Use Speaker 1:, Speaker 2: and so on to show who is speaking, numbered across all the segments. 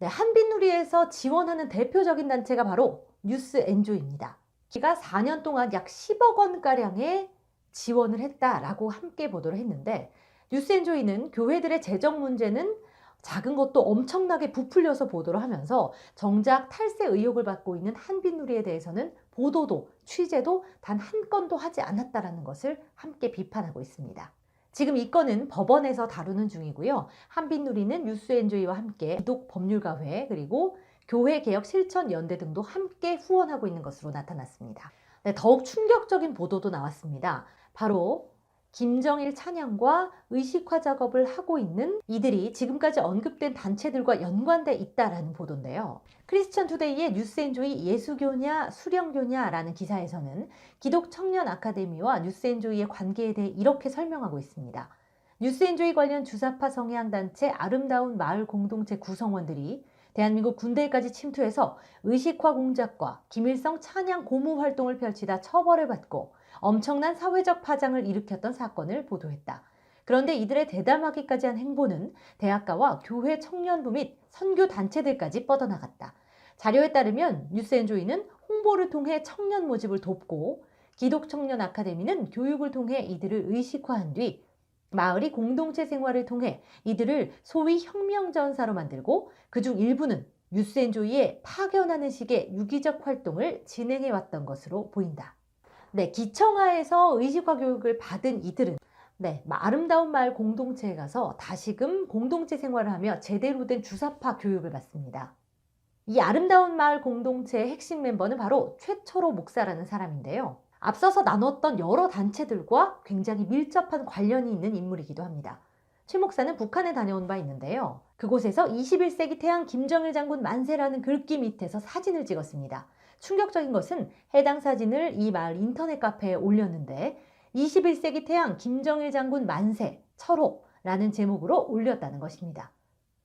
Speaker 1: 네, 한빛누리에서 지원하는 대표적인 단체가 바로 뉴스 엔조입니다. 기가 4년 동안 약 10억 원가량의 지원을 했다라고 함께 보도를 했는데 뉴스 엔조이는 교회들의 재정 문제는 작은 것도 엄청나게 부풀려서 보도를 하면서 정작 탈세 의혹을 받고 있는 한빛누리에 대해서는 보도도 취재도 단 한 건도 하지 않았다라는 것을 함께 비판하고 있습니다. 지금 이 건은 법원에서 다루는 중이고요. 한빛누리는 뉴스엔조이와 함께 기독 법률가회 그리고 교회 개혁 실천 연대 등도 함께 후원하고 있는 것으로 나타났습니다. 네, 더욱 충격적인 보도도 나왔습니다. 바로 김정일 찬양과 의식화 작업을 하고 있는 이들이 지금까지 언급된 단체들과 연관돼 있다라는 보도인데요. 크리스천 투데이의 뉴스엔조이 예수교냐 수령교냐라는 기사에서는 기독 청년 아카데미와 뉴스엔조이의 관계에 대해 이렇게 설명하고 있습니다. 뉴스엔조이 관련 주사파 성향 단체 아름다운 마을 공동체 구성원들이 대한민국 군대까지 침투해서 의식화 공작과 김일성 찬양 고무 활동을 펼치다 처벌을 받고 엄청난 사회적 파장을 일으켰던 사건을 보도했다. 그런데 이들의 대담하기까지 한 행보는 대학가와 교회 청년부 및 선교 단체들까지 뻗어나갔다. 자료에 따르면 뉴스엔조이는 홍보를 통해 청년 모집을 돕고 기독청년 아카데미는 교육을 통해 이들을 의식화한 뒤 마을이 공동체 생활을 통해 이들을 소위 혁명전사로 만들고 그중 일부는 뉴스엔조이에 파견하는 식의 유기적 활동을 진행해 왔던 것으로 보인다. 네, 기청하에서 의식화 교육을 받은 이들은 네, 아름다운 마을 공동체에 가서 다시금 공동체 생활을 하며 제대로 된 주사파 교육을 받습니다. 이 아름다운 마을 공동체의 핵심 멤버는 바로 최초로 목사라는 사람인데요. 앞서서 나눴던 여러 단체들과 굉장히 밀접한 관련이 있는 인물이기도 합니다. 최 목사는 북한에 다녀온 바 있는데요. 그곳에서 21세기 태양 김정일 장군 만세라는 글귀 밑에서 사진을 찍었습니다. 충격적인 것은 해당 사진을 이 마을 인터넷 카페에 올렸는데 21세기 태양 김정일 장군 만세 철호라는 제목으로 올렸다는 것입니다.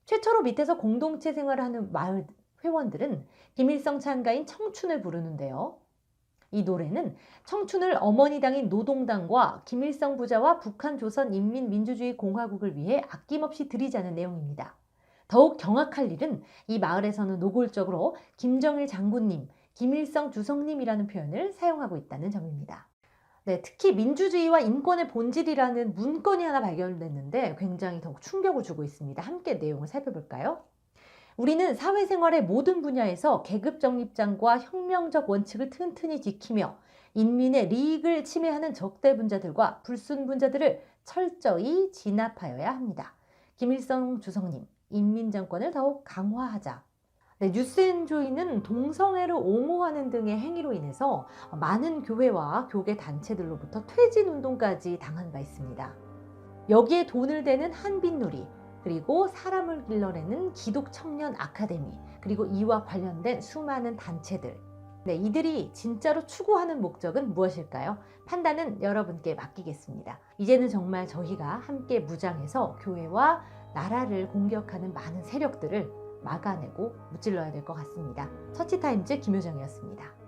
Speaker 1: 최초로 밑에서 공동체 생활을 하는 마을 회원들은 김일성 찬가인 청춘을 부르는데요. 이 노래는 청춘을 어머니 당인 노동당과 김일성 부자와 북한 조선 인민민주주의 공화국을 위해 아낌없이 드리자는 내용입니다. 더욱 경악할 일은 이 마을에서는 노골적으로 김정일 장군님, 김일성 주성님이라는 표현을 사용하고 있다는 점입니다. 네, 특히 민주주의와 인권의 본질이라는 문건이 하나 발견됐는데 굉장히 더욱 충격을 주고 있습니다. 함께 내용을 살펴볼까요? 우리는 사회생활의 모든 분야에서 계급 정립장과 혁명적 원칙을 튼튼히 지키며 인민의 리익을 침해하는 적대분자들과 불순분자들을 철저히 진압하여야 합니다. 김일성 주성님, 인민정권을 더욱 강화하자. 네, 뉴스엔조이는 동성애를 옹호하는 등의 행위로 인해서 많은 교회와 교계 단체들로부터 퇴진 운동까지 당한 바 있습니다. 여기에 돈을 대는 한빛누리, 그리고 사람을 길러내는 기독 청년 아카데미, 그리고 이와 관련된 수많은 단체들. 네, 이들이 진짜로 추구하는 목적은 무엇일까요? 판단은 여러분께 맡기겠습니다. 이제는 정말 저희가 함께 무장해서 교회와 나라를 공격하는 많은 세력들을 막아내고 무찔러야 될 것 같습니다. 터치타임즈 김효정이었습니다.